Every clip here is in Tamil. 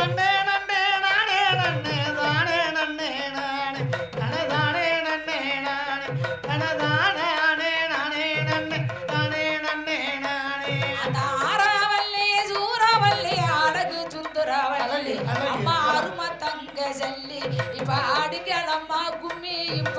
நன்னே நன்னே நானே நன்னே தானே நன்னே நானே. தன தானே நன்னே நானே. தன தானே ஆனே நானே நன்னே. தானே நன்னே அம்மா கும்மி இப்ப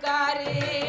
सरकारी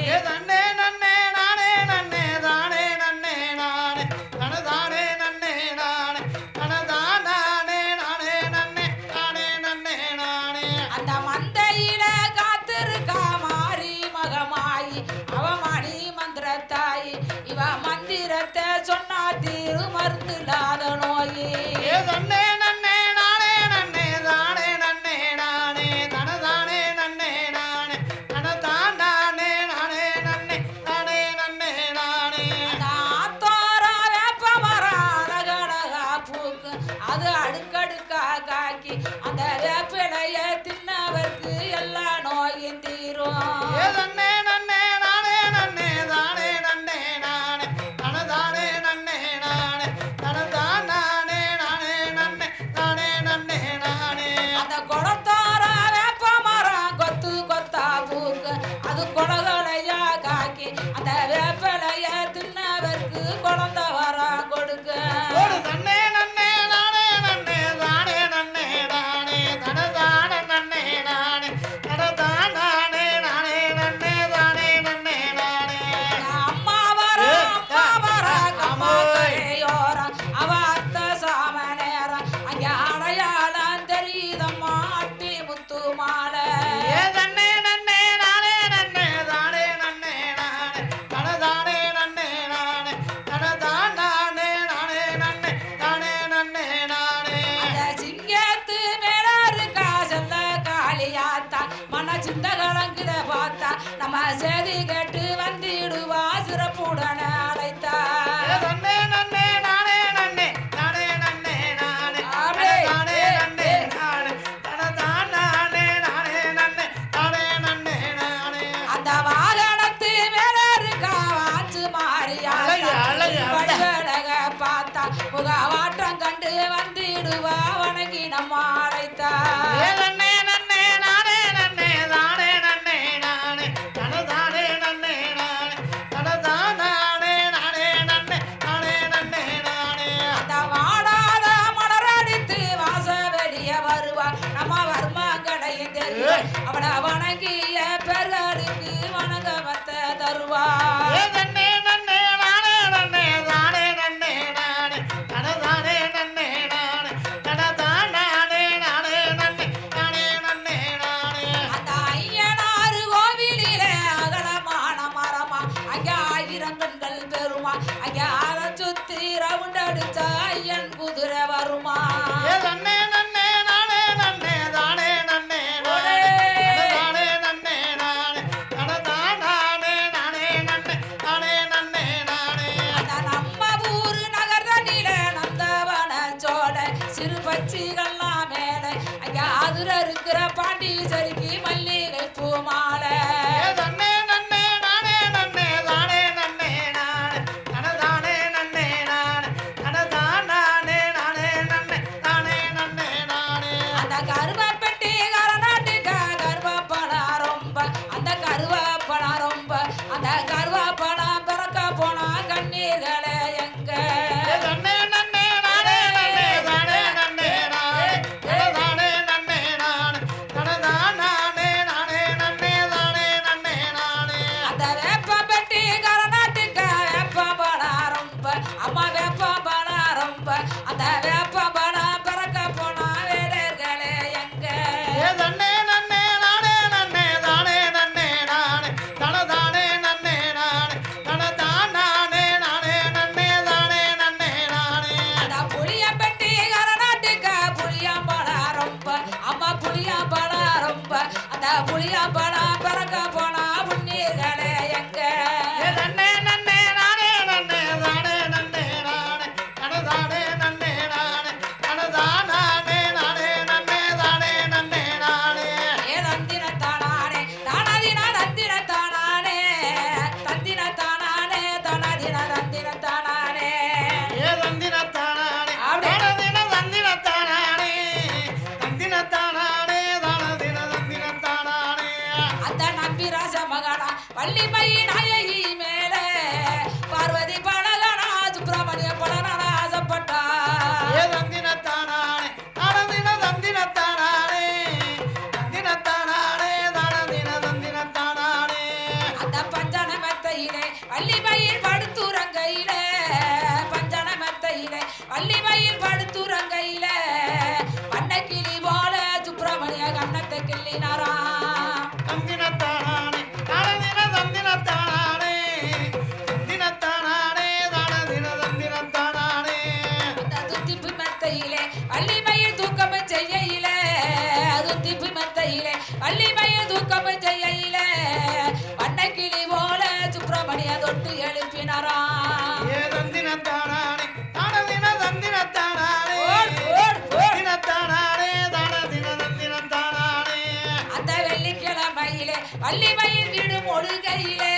வள்ளி மயில் வீடு மொழு கையிலே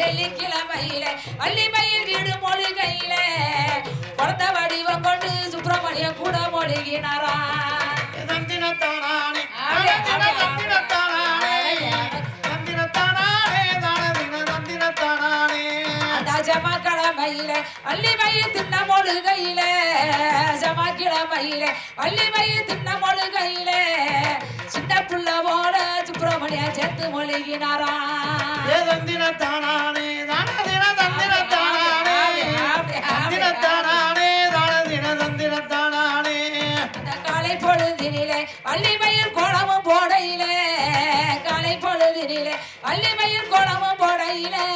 வெள்ளிக்கிழமையிலே வள்ளி மயில் வீடு மொழு கையிலே குழந்த வடிவம் கொண்டு சுப்பிரமணிய கூட மொழிகினாரா. தினத்தானே தினத்தானே ஜமக்கிழமையில வள்ளிமயில் தின்ன மொழுகையில ஜமக்கிழமையில வள்ளிமயில் தின்ன மொழுகையில சின்ன புள்ள போல சுப்பிரமணியா சேர்த்து மொழிகினாரா? ஏ தந்தினத்தானானே தான தின தந்தினத்தானானே தந்தினத்தானானே தான தின தந்தினத்தானானே அந்த காலை பொழுதினிலே வள்ளிமயில் கோலமும் போடையிலே காலை பொழுதினிலே வள்ளிமயில் கோலமும் போடையிலே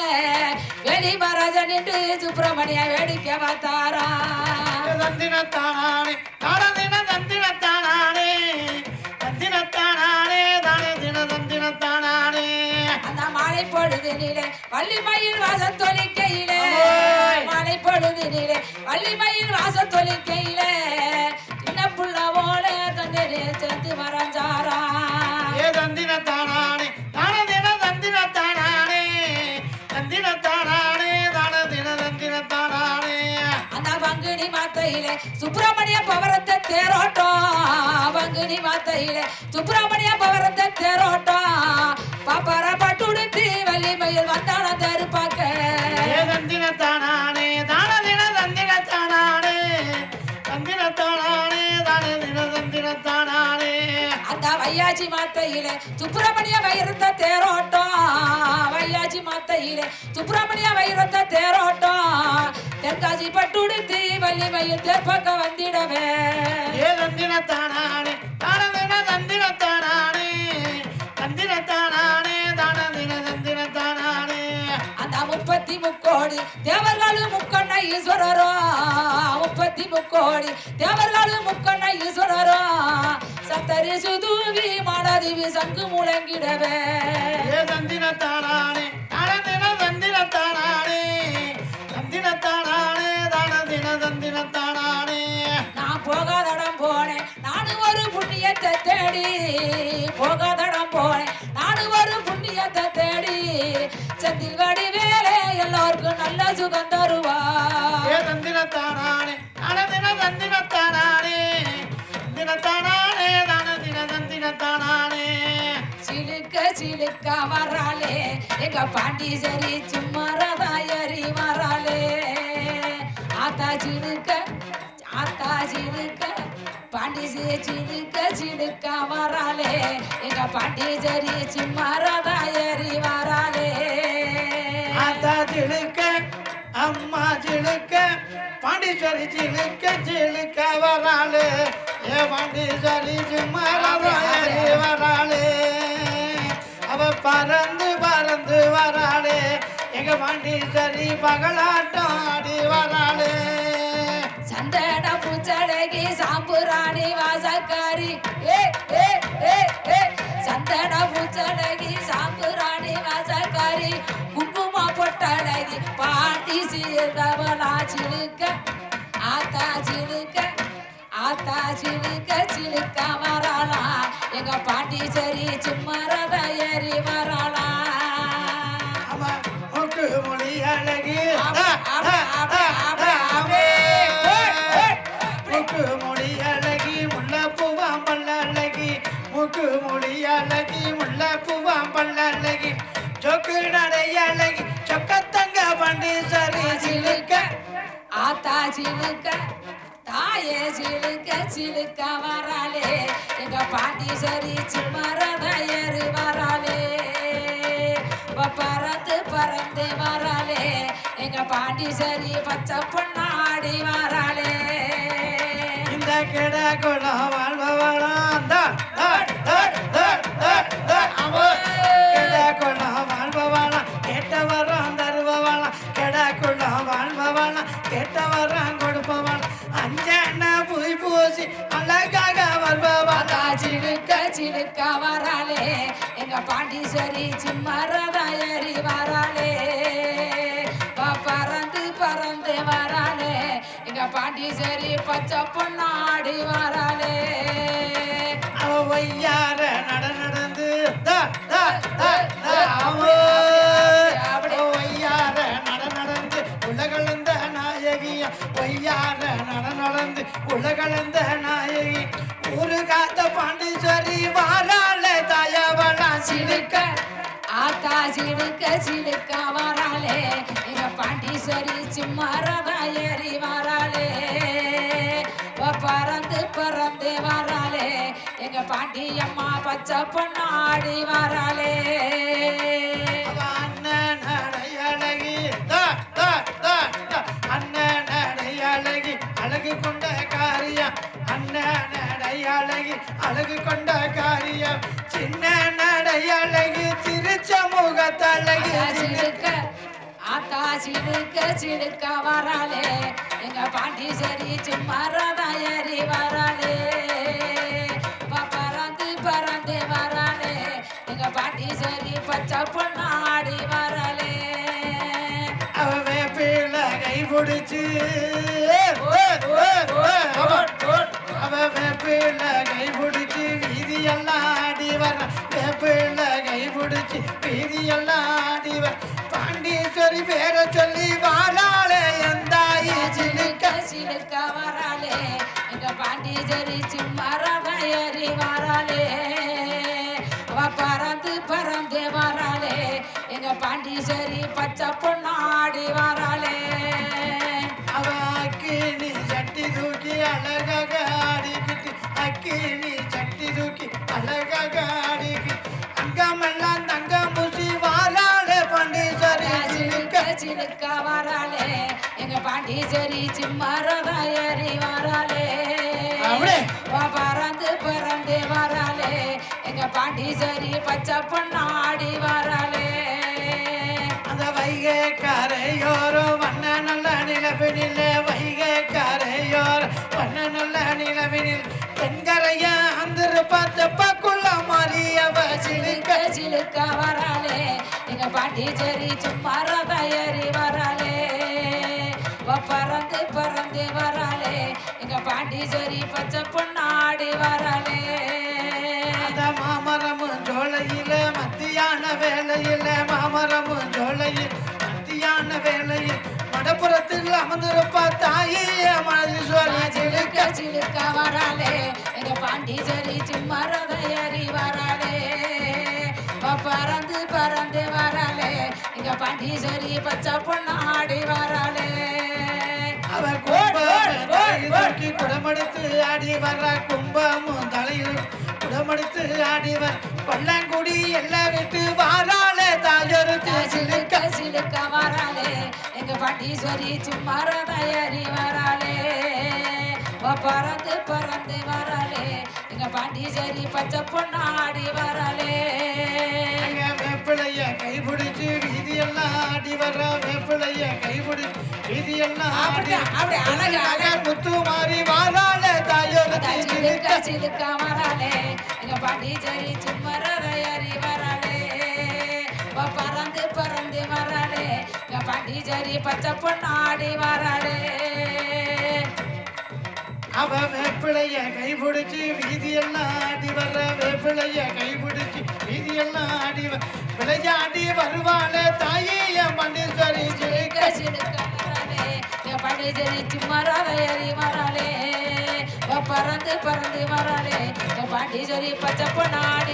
வெளி மராஜன் நின்று சுப்பிரமணியா வேடிக்கை பார்த்தாரா ஏ தந்தினத்தானானே தான தின தந்தினத்தானானே தந்தினத்தானானே தான தின தந்தினத்தானானே அந்த மாலை பொழுதினிலே வள்ளிமயில் வாசம் தொலிக்கையிலே. மாலை பொழுதினிலே வள்ளிமயில் வாசம் தொலிக்கையிலே சின்ன புள்ள போல தண்டனே சேர்த்து மறைஞ்சாரா ஏ தந்தினத்தானானே மாத்தையிலே. சுப்பிரமணிய பவரத்தை தேரோட்டம். பங்குனி மாத்தையிலே. சுப்பிரமணிய பவரத்தை தேரோட்டம். பாப்பார பட்டுடுத்தி வள்ளிமயில் வந்தான தெருப்பாக்க. ஏ தந்தினத்தானானே தான தின தந்தினத்தானானே தந்தினத்தானானே தான தின தந்தினத்தானானே அந்த வையாச்சி மாத்தையிலே. சுப்பிரமணிய வைரத்த தேரோட்டம். வையாச்சி மாத்தையிலே. சுப்பிரமணிய வைரத்த தேரோட்டம். தெற்காசி பட்டுடுத்தி வள்ளிமயில் தெற்பக்க வந்திடவே. ஏ தந்தினத்தானானே தான தின தந்தினத்தானானே தந்தினத்தானானே தான தின தந்தினத்தானானே அந்த முப்பத்தி முக்கோடி தேவர்களும் முக்கண்ண ஈஸ்வரரோ முப்பத்தி முக்கோடி தேவர்களும் முக்கண்ண ஈஸ்வரரோ சத்தரி சுதூவி மாடதிவி சங்கு முழங்கிடவே. ஏ தந்தினத்தானானே தான தின தந்தினத்தானானே தந்தினத்தானானே தான தின தந்தினத்தானானே நான் போகாதடம் போனேன். நானும் ஒரு புண்ணியத்தை தேடி. போகாதடம் போனேன். நானும் ஒரு புண்ணியத்தை தேடி. செந்தில் வடி வேலை எல்லோருக்கும் நல்ல சுகம் தருவா ஏ தந்தினத்தானானே தான தின தந்தினத்தானானே சிலுக்க வராளே எங்க பாண்டிச்சேரி சும்மரதாயரி வராளே. ஆத்தா சிலுக்க ஆத்தா சிலுக்க பாண்டிச்சேரி சிலுக்க சிலுக்க வராளே. எங்க பாண்டிச்சேரி சும்மரதாயரி வராளே. ஆத்தா சிலுக்க அம்மா சிலுக்க பாண்டிச்சேரி சிலுக்க சிலுக்க வராளே. ஏ பாண்டிச்சேரி சும்மாரி வராளே. அவ பறந்து பறந்து வராளே. எங்க பாண்டிச்சேரி பகலாட்டம் ஆடி வராளே. சந்தன பூச்சடகி சாம்புராணி வாசக்காரி. ஏ ஏ ஏ ஏ. சந்தன பூச்சடகி சாம்புராணி வாசக்காரி. குங்குமா பொட்டழகி பாட்டி சீர்தவளா சிலுக்க. ஆத்தா சிலுக்க ஆத்தா சிலுக்க சிலுக்க வராளா. எங்க பாட்டி சரி சும்மா ஆத்தா சிலுக்க தாயே சிலுக்க சிலுக்க வராளே. எங்க பாட்டி சரி சுமரத ஏறு வராளே. பறந்து பறந்து வராளே. எங்க பாட்டி சரி பச்சை பொண்ணாடி வராளே. இந்த கிட குலம் வாழ்பவளாம் தான் கிட குலம் வாழ்பவளாம் கேட்ட வரம் தருபவளாம் கிட குலம் வாழ்பவளாம் கேட்ட வரம் கொடுப்பவளாம் அஞ்சன புய் பூசி அழகாக ஆத்தா சிலுக்க சிலுக்க வராளே எங்க பாண்டீஸ்வரி சும்மரத ஏறி வராளே பறந்து பறந்து வராளே எங்க பாண்டீஸ்வரி பச்சை பொண்ணாடி வராளே. அவ ஒய்யார நட நடந்து அவ ஒய்யார நட உலகளந்த நாயகி ஒரு காத்த பாண்டீஸ்வரி வாராள தயவலாம் சிலுக்க. ஆத்தா சிலுக்க சிலுக்க வராளே. எங்க பாண்டீஸ்வரி சும்மாரதா ஏறி வராளே பறந்து பறந்து வராளே. எங்க பாண்டியம்மா பச்சை பொண்ணாடி வராளே. அழகி கொண்ட காரியம். சின்ன நடை அழகி திருச்ச முகத்தழகி. சிலுக்க ஆத்தா சிலுக்க சிலுக்க வராளே. எங்க பாண்டீஸ்வரி சும்மாரதா ஏறி வராளே பறந்து பறந்து வராளே. எங்க பாண்டீஸ்வரி பச்சை பொண்ணாடி வராளே. அவ வேப்பில கை பிடிச்சு. அவ வேப்பில கை பிடிச்சு வீதியெல்லாம் ஆடி வர. கை பிடிச்சு வீதியெல்லாம் ஆடி பாண்டீஸ்வரி பேர சொல்லி வாராளே எந்தாயி சிலுக்க. சிலுக்க வராளே எங்க பாண்டீஸ்வரி சும்மாரதா வராளே. அவ பறந்து பறந்து வராளே எங்க பாண்டீஸ்வரி பச்சை பொண்ணாடி வரா அக்கினி சட்டி தூக்கி அழகாக ஆடிக்கிட்டு அங்கமெல்லாம் தங்க முசி வாராளே பாண்டீஸ்வரி சிலுக்க. சிலுக்க வராளே எங்க பாண்டீஸ்வரி சும்மாரதா ஏறி வராளே. பறந்து பறந்து வராளே எங்க பாண்டீஸ்வரி பச்சை பொண்ணாடி வராளே. அந்த வைகை கரையோரம் வண்ண நல்ல நிலவினில் வைகை கரையோரம் வண்ண நல்ல நிலவினில் அந்திருப்பா தெப்பக்குள்ள மாறியவ சிலுக்க. சிலுக்க வராளே. எங்க பாண்டீச்சேரி சும்மா ஏறி வராளே. பறந்து பறந்து வராளே. எங்க பாண்டீச்சேரி பச்சை பொண்ணாடி வராளே. மாமரமும் ஜோலையில மத்தியான வேளையில மாமரமும் ஜோலையில் மத்தியான வேளையில் மடப்புறத்தில் அமர்ந்திருப்பா தாயே மனதீஸ்வரி சிலுக்க சிலுக்க சிலுக்க வராளே. எங்க பாண்டீச்சேரி சும்மா ஏறி வராளே பறந்து பறந்து வராளே எங்க பாண்டீச்சேரி பச்சை பொண்ணாடி வராளே அவ தூக்கி குடமெடுத்து ஆடி வர்ற கும்பமும் தலையில் குடமெடுத்து ஆடி வர கொல்லங்குடி எல்லாம் விட்டு வாராளே தாயொருக்கு சிலுக்க சிலுக்க. வராளே. எங்க பாண்டீஸ்வரி சும்மா ஏறி வராளே. பறந்து பறந்து வராளே பாண்டீஸ்வரி பச்சை பொண்ணாடி அங்க வேப்பிளைய கைபிடிச்சு வீதியெல்லாம் ஆடி வர்ற வேப்பிளைய கைபிடிச்சு வீதியெல்லாம் ஆடி அப்படியே, அப்படியே, அழகு, அழகு. முத்து மாறி வாராளே தாயொருக்கு சிலுக்க சிலுக்க வராளே எங்க பாண்டீச்சேரி சும்மா ஏறி வராளே. பறந்து பறந்து வராளே. எங்க பாண்டீச்சேரி பச்சை பொண்ணாடி வராளே. அவ வேப்பிளைய கைபிடிச்சு வீதியெல்லாம் ஆடி வர்ற வேப்பிளைய கைபிடிச்சு வீதியெல்லாம் ஆடி விளையாடி வருவாளே தாயே என் மண்டீஸ்வரி சிலுக்க சிலுக்க வராளே. பறந்து பறந்து வராளே. என் பாண்டிச்சேரி பச்சை பொண்ணாடி